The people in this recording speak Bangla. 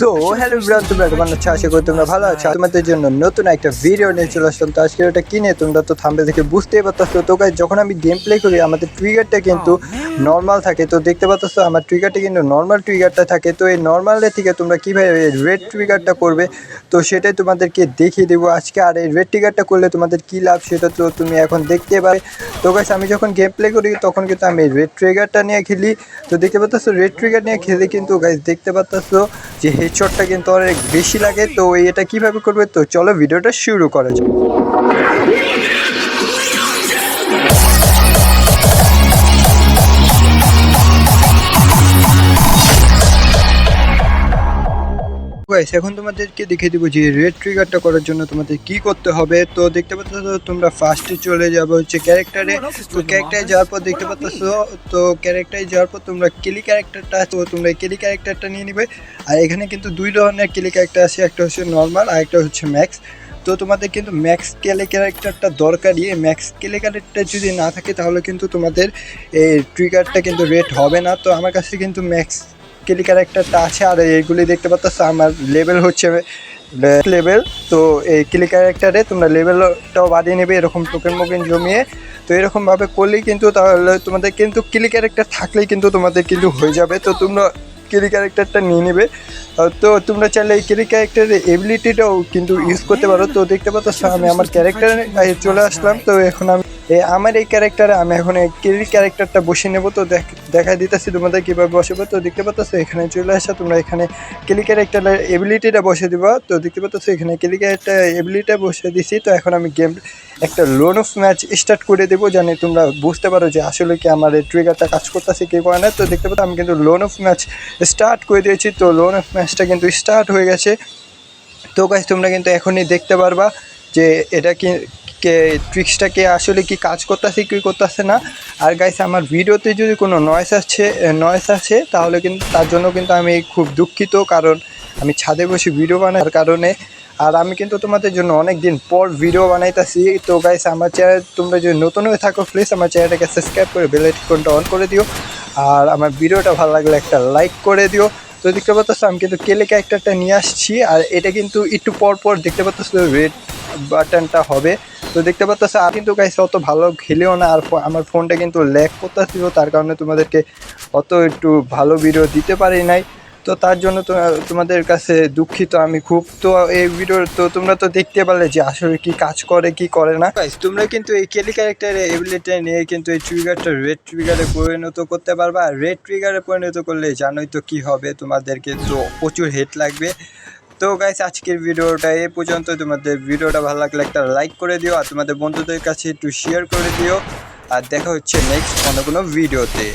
সো হ্যালো ব্রান তোমরা কেমন আছো? আশা করি তোমরা ভালো আছো। তোমাদের জন্য নতুন একটা ভিডিও নিয়ে চলে আসলাম। তো আজকে ওটা কিনে তোমরা তো থামবে দেখে বুঝতেই পারতেছো। তো guys, যখন আমি গেম প্লে করি আমাদের ট্রিগারটা কিন্তু নর্মাল থাকে। তো দেখতে পাচ্ছ আমার ট্রিগারটা কিন্তু নর্মাল ট্রিগারটা থাকে। তো এই নর্মালের থেকে তোমরা কীভাবে রেড ট্রিগারটা করবে তো সেটাই তোমাদেরকে দেখিয়ে দেবো। আজকে আর এই রেড ট্রিগারটা করলে তোমাদের কী লাভ সেটা তো তুমি এখন দেখতে পাবে। তো গাইস আমি যখন গেম প্লে করি তখন কিন্তু আমি রেড ট্রিগারটা নিয়ে খেলি। তো দেখতে পাচ্ছ রেড ট্রিগার নিয়ে খেলে কিন্তু গাইস দেখতে পাচ্ছ যে হেডশটটা কিন্তু অনেক বেশি লাগে, তো এটা কীভাবে করবে? তো চলো ভিডিওটা শুরু করা যাক। গাইস এখন তোমাদেরকে দেখে দিব যে রেড ট্রিগারটা করার জন্য তোমাদের কি করতে হবে। তো দেখতে পাচ্ছ তোমরা ফার্স্টে চলে যাবে হচ্ছে ক্যারেক্টারে তো ক্যারেক্টারে যাওয়ার পর দেখতে পাচ্ছ তো ক্যারেক্টারে যাওয়ার পর তোমরা কেলি ক্যারেক্টারটা তো তোমরা কেলি ক্যারেক্টারটা নিয়ে নিবে। আর এখানে কিন্তু দুই ধরনের কেলি ক্যারেক্টার আছে একটা হচ্ছে নর্মাল আর একটা হচ্ছে ম্যাক্স তো তোমাদের কিন্তু ম্যাক্স কেলে ক্যারেক্টারটা দরকারই। ম্যাক্স কেলে ক্যারেক্টার যদি না থাকে তাহলে কিন্তু তোমাদের এই ট্রিগারটা কিন্তু রেড হবে না। তো আমার কাছে কিন্তু ম্যাক্স কেলি ক্যারেক্টারটা আছে, আর এইগুলি দেখতে পাচ্ছ আমার লেভেল হচ্ছে লেভেল তো এই ক্লিক ক্যারেক্টারে তোমরা লেভেলটাও বাড়িয়ে নেবে এরকম টোকেন মোকেন জমিয়ে। তো এরকমভাবে করলেই কিন্তু তাহলে তোমাদের কিন্তু ক্লিক ক্যারেক্টার থাকলেই কিন্তু তোমাদের কিন্তু হয়ে যাবে। তো তোমরা ক্লিক ক্যারেক্টারটা নিয়ে নেবে। তো তোমরা চাইলে এই ক্লিক ক্যারেক্টারের এবিলিটিটাও কিন্তু ইউজ করতে পারো। তো দেখতে পাচ্ছ আমি আমার ক্যারেক্টারে চলে আসলাম। তো এখন আমি আমার এই ক্যারেক্টারে আমি এখন এই ক্লিক ক্যারেক্টারটা বসিয়ে নেব। তো দেখ দেখা দিতেছি তোমাদের কীভাবে বসাবো। তো দেখতে পাচ্ছ, এখানে চলে আসা, তোমরা এখানে ক্লিক একটা এবিলিটিটা বসে দিবা। তো দেখতে পাচ্ছ, এখানে ক্লিক ক্যারেক্টার এবিলিটিটা বসে দিছি। তো এখন আমি গেম একটা লোন অফ ম্যাচ স্টার্ট করে দেবো, জানি তোমরা বুঝতে পারো যে আসলে কি আমার এই ট্রিগারটা কাজ করতেছে কি করে না। তো দেখতে পাচ্ছ, আমি কিন্তু লোন অফ ম্যাচ স্টার্ট করে দিয়েছি। তো লোন অফ ম্যাচটা কিন্তু স্টার্ট হয়ে গেছে। তো গাছ তোমরা কিন্তু এখনই দেখতে পারবা যে এটা কি কে ট্রিক্সটাকে আসলে কি কাজ করতেছে, কি করতেছে না। আর গাইস আমার ভিডিওতে যদি কোনো নয়েস আছে নয়েস আছে তাহলে কিন্তু তার জন্য কিন্তু আমি খুব দুঃখিত, কারণ আমি ছাদে বসে ভিডিও বানার কারণে। আর আমি কিন্তু তোমাদের জন্য অনেক দিন পর ভিডিও বানাইতেছি। তো গাইস আমার চ্যানেল তোমরা যদি নতুন হয়ে থাকো প্লিজ আমার চ্যানেলটাকে সাবস্ক্রাইব করে বেল আইকনটা অন করে দিও। আর আমার ভিডিওটা ভালো লাগলে একটা লাইক করে দিও। তো দেখতে পাচ্ছ, আমি কিন্তু কেলে ক্যারেক্টারটা নিয়ে আসছি। আর এটা কিন্তু একটু পর পর দেখতে পাচ্ছ রেড বাটনটা হবে। তো দেখতে পাচ্ছ আর কিন্তু গাইস অত ভালো খেলেও না, আর আমার ফোনটা কিন্তু ল্যাক করতেছিল, তার কারণে তোমাদেরকে অত একটু ভালো ভিডিও দিতে পারি নাই। তো তার জন্য তোমাদের কাছে দুঃখিত, আমি খুব তো এই ভিডিও তো তোমরা তো দেখতে পারলে যে আসলে কি কাজ করে, কি করে না। তোমরা কিন্তু এই কেলি ক্যারেক্টারের এবিলিটি নিয়ে কিন্তু এই ট্রিগারটা রেড ট্রিগারে পরিণত করতে পারবা। রেড ট্রিগারে পরিণত করলে জানোই তো কি হবে, তোমাদেরকে তো প্রচুর হেট লাগবে। তো গাইস আজকের ভিডিওটা এ পর্যন্ত। তোমাদের ভিডিওটা ভালো লাগলে একটা লাইক করে দিও আর তোমাদের বন্ধুদের কাছে একটু শেয়ার করে দিও। আর দেখা হচ্ছে নেক্সট অন্য কোনো ভিডিওতে